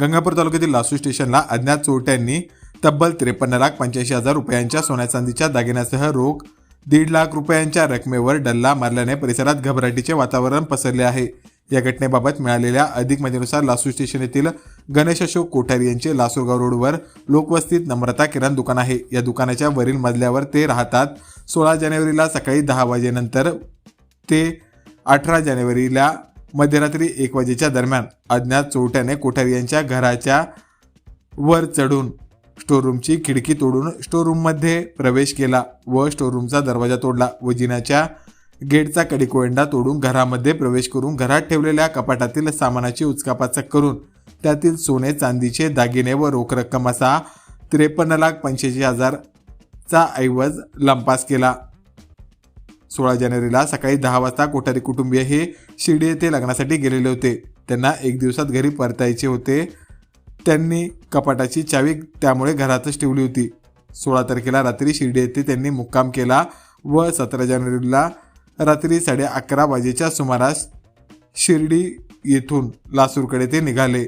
गंगापूर तालुक्यातील लासू स्टेशनला अज्ञात चोरट्यांनी तब्बल त्रेपन्न लाख पंच्याऐंशी हजार रुपयांच्या सोन्या चांदीच्या दागिन्यासह रोख दीड लाख रुपयांच्या रकमेवर डल्ला मारल्याने परिसरात घबराटीचे वातावरण पसरले आहे. या घटनेबाबत मिळालेल्या अधिक माहितीनुसार लासू स्टेशन येथील गणेश अशोक कोठारी यांचे लासूरगाव रोडवर लोकवस्तीत नम्रता किराणा दुकान आहे. या दुकानाच्या वरील मजल्यावर ते राहतात. सोळा जानेवारीला सकाळी दहा वाजेनंतर ते अठरा जानेवारीला मध्यरात्री एक वाजेच्या दरम्यान अज्ञात चोरट्याने कोठारी यांच्या घराच्या वर चढून स्टोरूमची खिडकी तोडून स्टोरूममध्ये प्रवेश केला व स्टोरूमचा दरवाजा तोडला. व जिन्याच्या गेटचा कडीकोयंडा तोडून घरामध्ये प्रवेश करून घरात ठेवलेल्या कपाटातील सामानाची उचकापाचक करून त्यातील सोने चांदीचे दागिने व रोख रक्कम असा त्रेपन्न लाख पंच्याऐंशी हजारचा ऐवज लंपास केला. सोळा जानेवारीला सकाळी दहा वाजता कोठारी कुटुंबीय हे शिर्डी येथे लग्नासाठी गेलेले होते. त्यांना एक दिवसात घरी परतायचे होते. त्यांनी कपाटाची चावी त्यामुळे घरातच ठेवली होती. सोळा तारखेला रात्री शिर्डी येथे त्यांनी मुक्काम केला व सतरा जानेवारीला रात्री साडे अकरा वाजेच्या सुमारास शिर्डी येथून लासूरकडे ते निघाले.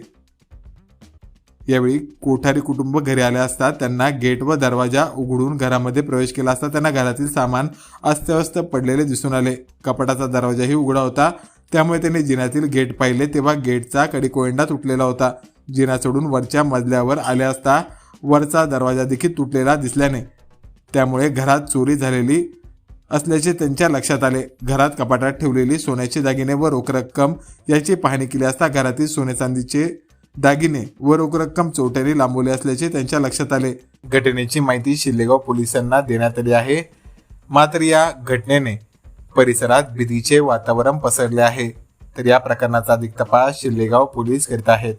यावेळी कोठारी कुटुंब घरी आले असता त्यांना गेट व दरवाजा उघडून घरामध्ये प्रवेश केला असता त्यांना घरातील सामान अस्तव्यस्त पडलेले दिसून आले. कपाटाचा दरवाजाही उघडा होता. त्यामुळे त्यांनी जिन्यातील गेट पाहिले तेव्हा गेटचा कडीकोयंडा तुटलेला होता. जिना चढून वरच्या मजल्यावर आले असता वरचा दरवाजा देखील तुटलेला दिसल्याने त्यामुळे घरात चोरी झालेली असल्याचे त्यांच्या लक्षात आले. घरात कपाटात ठेवलेली सोन्याचे दागिने व रोख रक्कम याची पाहणी केली असता घरातील सोने चांदीचे दागिने व रोख रक्कम चोट्याने लांबवले असल्याचे त्यांच्या लक्षात आले. घटनेची माहिती शिल्लेगाव पोलिसांना देण्यात आली आहे. मात्र या घटनेने परिसरात भीतीचे वातावरण पसरले आहे. तर या प्रकरणाचा अधिक तपास शिल्लेगाव पोलीस करीत आहेत.